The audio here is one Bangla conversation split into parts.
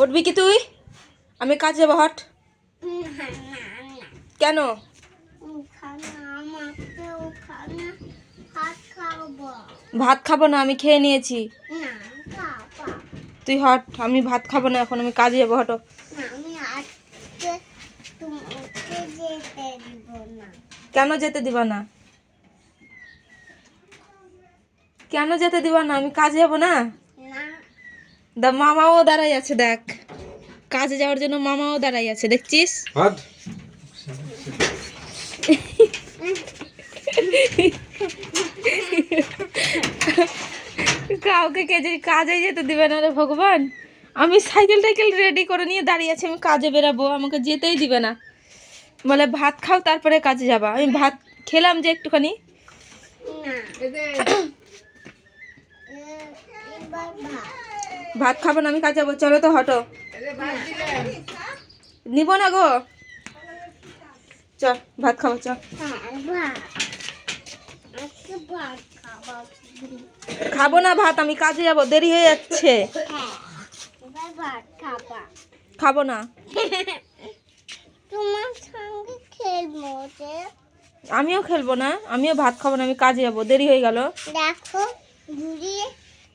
উঠবি কি তুই? আমি কাজে যাব হট। কেন? ভাত খাব না, আমি খেয়ে নিয়েছি। তুই হট, আমি ভাত খাব না এখন, আমি কাজে যাব হটো। কেন যেতে দিবা না? কেন যেতে দিবা না? আমি কাজে যাব না? দা মামাও দাঁড়াই আছে দেখ। কাজে যাওয়ার জন্য মামাও দাঁড়াই আছে দেখছিস? কাউকে কে যে কাজে যেতে দিবে না রে ভগবান। আমি সাইকেল টাইকেল রেডি করে নিয়ে দাঁড়িয়ে আছি আমি কাজে বেরাবো আমাকে যেতেই দিবে না। বলে ভাত খাও তারপরে কাজে যাবা। আমি ভাত খেলাম যে একটুখানি। না ভাত খাব না, আমি কাজে যাব। চলো তো, হটো। নিব না গো। চল, ভাত খাব, চল। খাব না ভাত, আমি কাজে যাব, দেরি হয়ে যাচ্ছে। খাবা না। আমিও খেলব না, আমিও ভাত খাব না, আমি কাজে যাব, দেরি হয়ে গেল। দেখো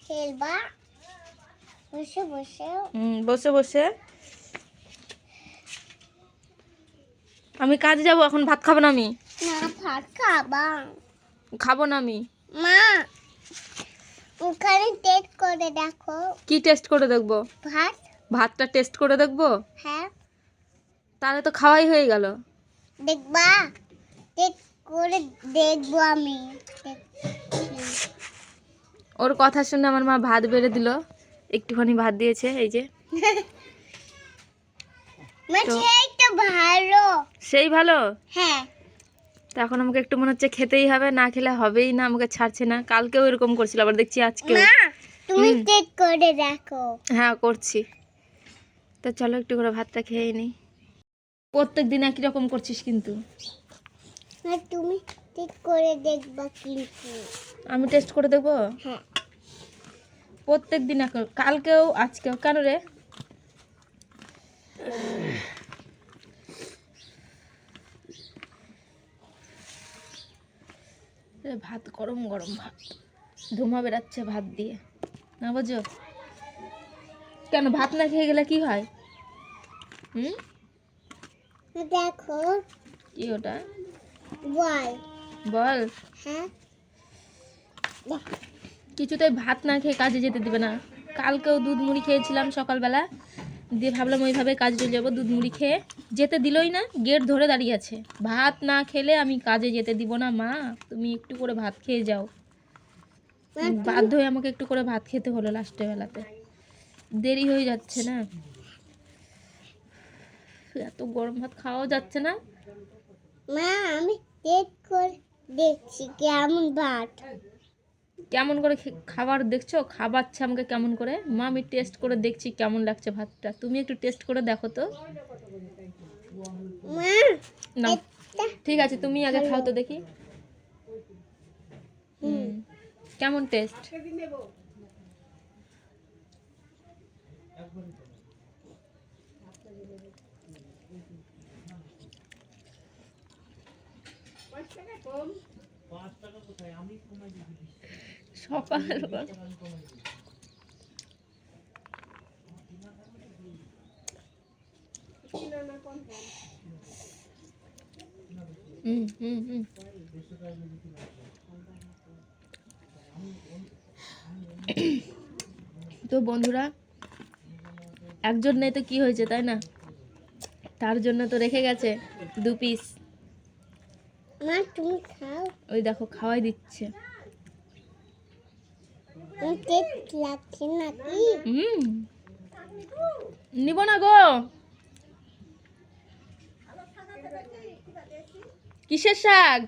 খেলবা। বসে বসে। হুম বসে বসে। আমি কাজে যাব এখন ভাত খাব না আমি? না ভাত খাবা। খাব না আমি? মা ওখানে টেস্ট করে দেখো। কি টেস্ট করে দেখব? ভাত? ভাতটা টেস্ট করে দেখব? হ্যাঁ। তাহলে তো খাওয়াই হয়ে গেল। দেখবা? টেস্ট করে দেখব আমি। ওর কথা শুনে আমার মা ভাত বেড়ে দিল। একটুখানি ভাত দিয়েছে এই যে। সেই ভালো? হ্যাঁ। তো এখন আমাকে একটু মনে হচ্ছে খেতেই হবে না খেলে হবেই না আমাকে ছাড়ছে না। কালকেও এরকম করছিল আবার দেখছি আজকে তুমি। টেস্ট করে দেখো। হ্যাঁ করছি। তো চলো একটু করে ভাতটা খেয়ে নিই। প্রত্যেক দিন একই রকম করছিস কিন্তু। তুমি টেস্ট করে দেখবা কিন্তু। আমি টেস্ট করে দেখব? হ্যাঁ। প্রত্যেক দিন এখন কালকেও আজকেও কেন রে? ভাত গরম গরম ভাত। ধুমা বেরাচ্ছে ভাত দিয়ে না বুঝো? কেন ভাত না খেয়ে গেলে কি হয়? হুম? দেখো। কি ওটা? বল। বল। হ্যাঁ? কিছুতেই ভাত না খেয়ে কাজে যেতে দেবে না। কালকেও দুধ মুড়ি খেয়েছিলাম সকালবেলা। দিয়ে ভাবলাম ওইভাবে কাজে চলে যাব, দুধ মুড়ি খেয়ে যেতে দিলই না, গেট ধরে দাঁড়িয়ে আছে। ভাত না খেলে আমি কাজে যেতে দিব না, মা, তুমি একটু করে ভাত খেয়ে যাও। বাধ্য হয়ে আমাকে একটু করে ভাত খেতে হলো লাস্টের বেলাতে। দেরি হয়ে যাচ্ছে না। এত গরম ভাত খাওয়াও যাচ্ছে না। মা, আমি দেখছি কেমন ভাত। কেমন করে খাবার দেখছ? খাবাচ্ছে আমাকে কেমন করে? মা আমি টেস্ট করে দেখছি কেমন লাগছে ভাতটা। তুমি একটু টেস্ট করে দেখো তো। না ঠিক আছে তুমি আগে খাও তো দেখি। কেমন টেস্ট সকাল হুম হুম হুম তো বন্ধুরা একজন নেই তো কি হয়েছে তাই না? তার জন্য তো রেখে গেছে দু পিস মা তুমি খাও। ওই দেখো খাওয়াই দিচ্ছে। নিব না গো কিসের শাক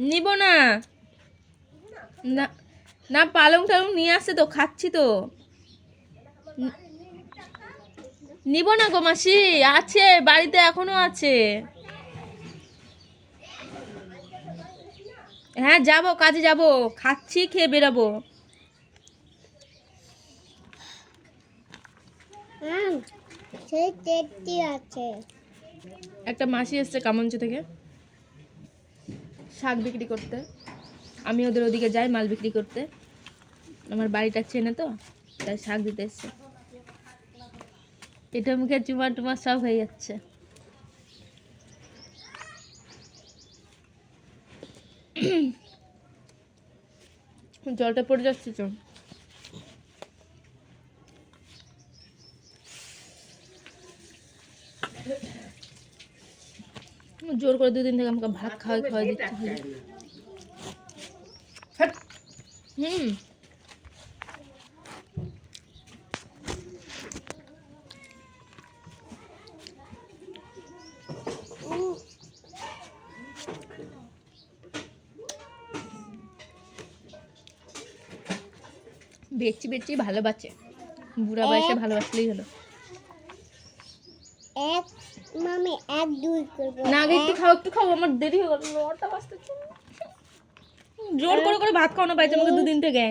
নিব না না পালং টালং নিয়ে আসছে তো খাচ্ছি তো নিব না গো মাসি আছে বাড়িতে এখনও আছে হ্যাঁ যাব, কাজে যাব। খাচ্ছি, খেয়ে বেরাবো। আছে। একটা মাসি এসছে কামঞ্চ থেকে, শাক বিক্রি করতে। আমি ওদের ওদিকে যাই মাল বিক্রি করতে। আমার বাড়িটা চেনে তো, তাই শাক দিতে এসছে। এটা মুখে চুমা টুমা সব হয়ে যাচ্ছে। জলটা পড়ে যাচ্ছে তো? জোর করে দুদিন থেকে আমাকে ভাত খাওয়াই খাওয়াই দিচ্ছে। হুম। উম, বেচছি বেচছি ভালোবাসে। বুড়া বয়সে ভালোবাসলেই হলো। এক মামি এক দুই করব না আগে একটু খাও একটু খাও আমার দেরি হয়ে গেল নটা বাজতে জোর করে করে ভাত খাওয়ানো পাইছে আমাকে দুদিন থেকে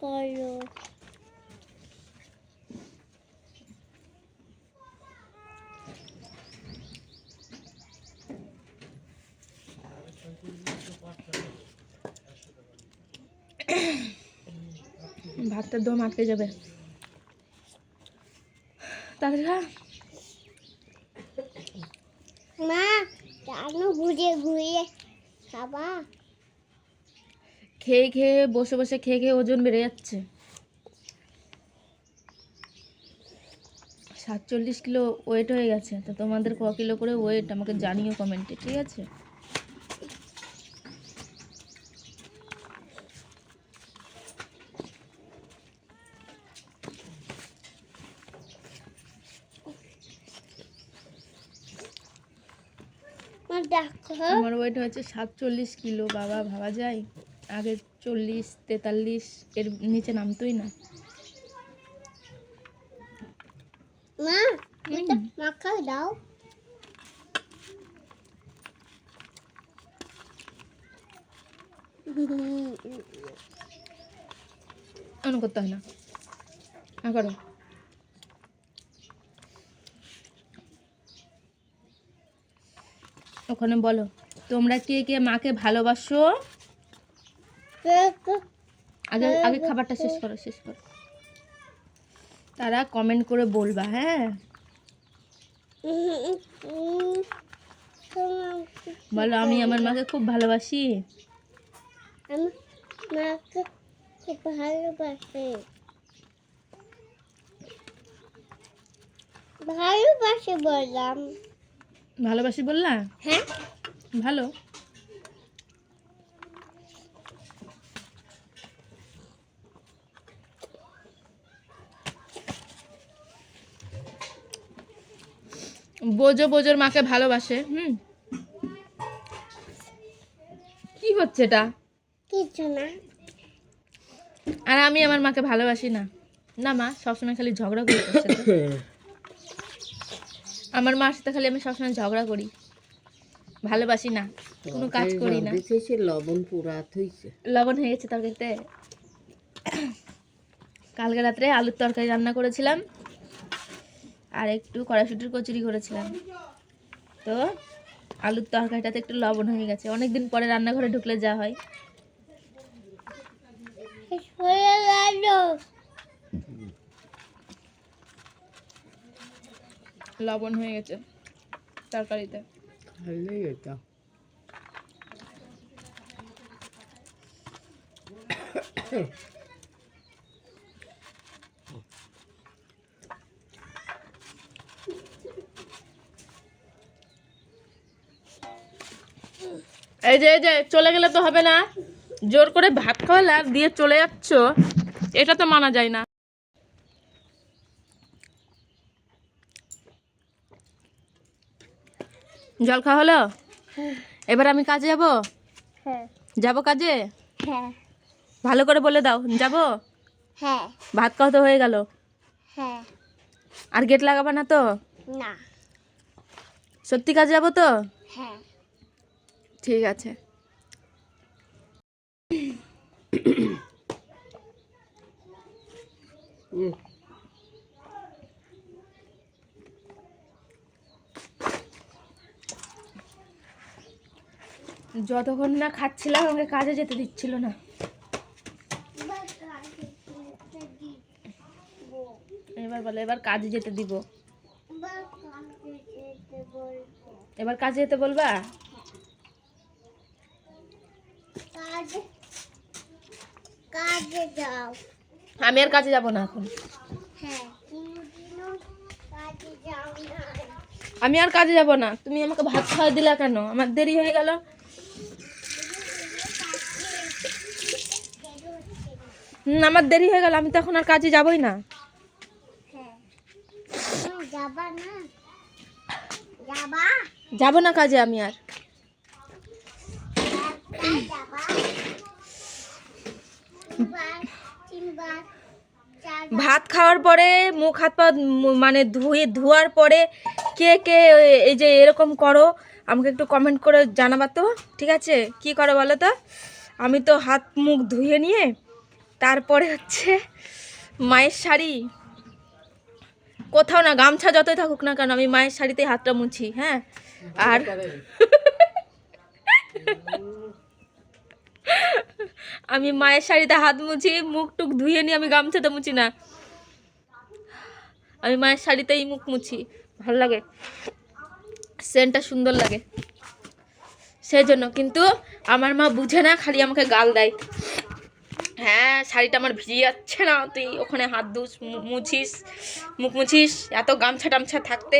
করো ভাতটার দম আটকে যাবে। খা মা কেন ঘুরে ঘুরে খাবা? খেয়ে খেয়ে বসে বসে খেয়ে খেয়ে ওজন বেড়ে যাচ্ছে। সাতচল্লিশ কিলো ওয়েট হয়ে গেছে। তো তোমাদের ক কিলো করে ওয়েট আমাকে জানিও কমেন্টে ঠিক আছে মা দেখো আমার ওয়েট হয়েছে সাতচল্লিশ কিলো বাবা ভাবা যায়? আগে চল্লিশ তেতাল্লিশ এর নিচে নামতোই না। দাও। অন করতে হয় না। হ্যাঁ করো। ওখানে বলো। তোমরা কে কে মাকে ভালোবাসো? আগে আগে খাবারটা শেষ করো শেষ করো। তারা কমেন্ট করে বলবা হ্যাঁ? বলো, আমি আমার মাকে খুব ভালোবাসি। ভালোবাসে বললাম। ভালোবাসি বললা? হ্যাঁ। ভালো। বোঝো বোঝোর মাকে ভালোবাসে হুম? কি হচ্ছে এটা? কিছু না। আর আমি আমার মাকে ভালোবাসি না। না মা সবসময় খালি ঝগড়া করি। আমার মার সাথে খালি আমি সবসময় ঝগড়া করি। ভালোবাসি না কোনো কাজ করি না লবণ পুরা থইছে। লবণ হয়ে গেছে তরকারিতে। কালকে রাত্রে আলুর তরকারি রান্না করেছিলাম আর একটু কড়াইশুটির কচুরি করেছিলাম। তো আলুর তরকারিটাতে একটু লবণ হয়ে গেছে। অনেক দিন পরে রান্নাঘরে ঢুকলে যা হয় হয়ে গেল লবণ হয়ে গেছে তরকারিতে। এই যে এই যে চলে গেলে তো হবে না। জোর করে ভাত খাওয়ালে দিয়ে চলে যাচ্ছ এটা তো মানা যায় না। জল খাওয়া হলো? এবার আমি কাজে যাব? হ্যাঁ। যাব কাজে? হ্যাঁ। ভালো করে বলে দাও যাব? হ্যাঁ। ভাত খাওয়া তো হয়ে গেল। হ্যাঁ। আর গেট লাগাবা না তো? না। সত্যি কাজে যাব তো? হ্যাঁ। ঠিক আছে। হুম যতক্ষণ না খাচ্ছিলাম, আমাকে কাজে যেতে দিচ্ছিল না। এবার বলে, এবার কাজে যেতে দিব। এবার কাজে যেতে বলব। আমি আর কাজে যাব না এখন। আমি আর কাজে যাব না। তুমি আমাকে ভাত খাওয়া দিলা কেন? আমার দেরি হয়ে গেল। আমার দেরি হয়ে গেল, আমি তো এখন আর কাজে যাবই না। যাব না কাজে আমি আর। ভাত খাওয়ার পরে, মুখ হাত পা মানে ধুয়ে, ধোয়ার পরে কে কে এই যে এরকম করো, আমাকে একটু কমেন্ট করে জানাবা তো, ঠিক আছে? কি করো বলো তো? আমি তো হাত মুখ ধুয়ে নিয়ে তারপরে হচ্ছে মায়ের শাড়ি। কোথাও না, গামছা যতই থাকুক না কেন, আমি মায়ের শাড়িতে হাতটা মুছি হ্যাঁ? আর আমি মায়ের শাড়িতে হাত মুছি, মুখ টুক ধুয়ে নিয়ে আমি গামছাতে মুছি না। আমি মায়ের শাড়িতেই মুখ মুছি, ভালো লাগে। সেন্টটা সুন্দর লাগে। সেই জন্য কিন্তু আমার মা বুঝে না, খালি আমাকে গাল দেয়। হ্যাঁ শাড়িটা আমার ভিজে যাচ্ছে না। তুই ওখানে হাত ধুস মুছিস, মুখ মুছিস, এত গামছা টামছা থাকতে।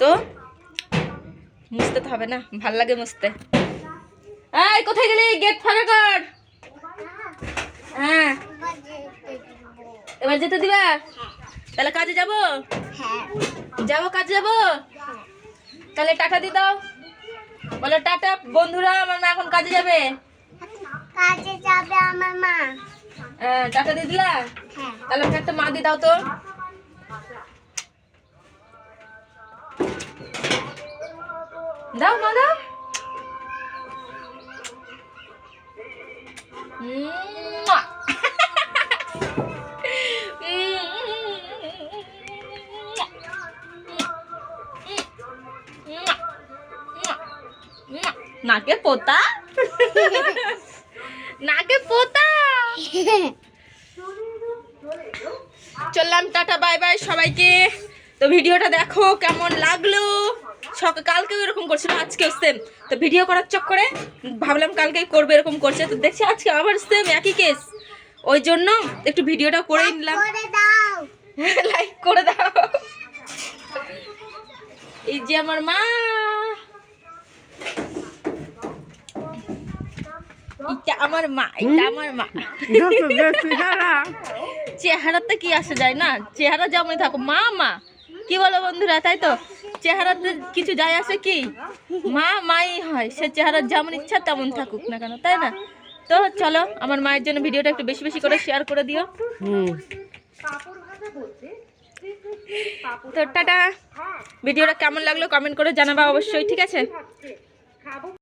তো মুছতে তো হবে না, ভালো লাগে মুছতে। এই, কোথায় গেলি? গেট ফাঁকা কর। হ্যাঁ। এবার যেতে দিব? তাহলে কাজে যাব? যাব কাজে যাব? তাহলে টাটা দি দাও। বলো, টাটা, বন্ধুরা, আমার এখন কাজে যাবে। কাজে যাবে আমার মা হ্যাঁ, টাটা দিয়ে দিলা হ্যাঁ তাহলে আমাকে একটা মা দি দাও তো দাও মা দাও নাকে পোতা চললাম টাটা বাই বাই সবাইকে। তো ভিডিওটা দেখো কেমন লাগল। সকাল কালকেও এরকম করছিল আজকেও সেম তো ভিডিও করার চক্করে ভাবলাম কালকেই করবে এরকম করছে। তো দেখছি আজকে আবার সেম একই কেস ওই জন্য একটু ভিডিওটা করেই নিলাম। লাইক করে দাও। এই যে আমার মা। এটা আমার মা এটা আমার মা। চেহারাতে কি আসে যায় না? চেহারা যেমন থাকো মা মা। কি বলো বন্ধুরা তাই তো? চেহারাতে কিছু যায় আসে কি? মা মাই হয় সে চেহারা যেমন ইচ্ছা তেমন থাকুক না কেন তাই না? তো চলো আমার মায়ের জন্য ভিডিওটা একটু বেশি বেশি করে শেয়ার করে দিও। তো টাটা। ভিডিওটা কেমন লাগল কমেন্ট করে জানাবা অবশ্যই ঠিক আছে?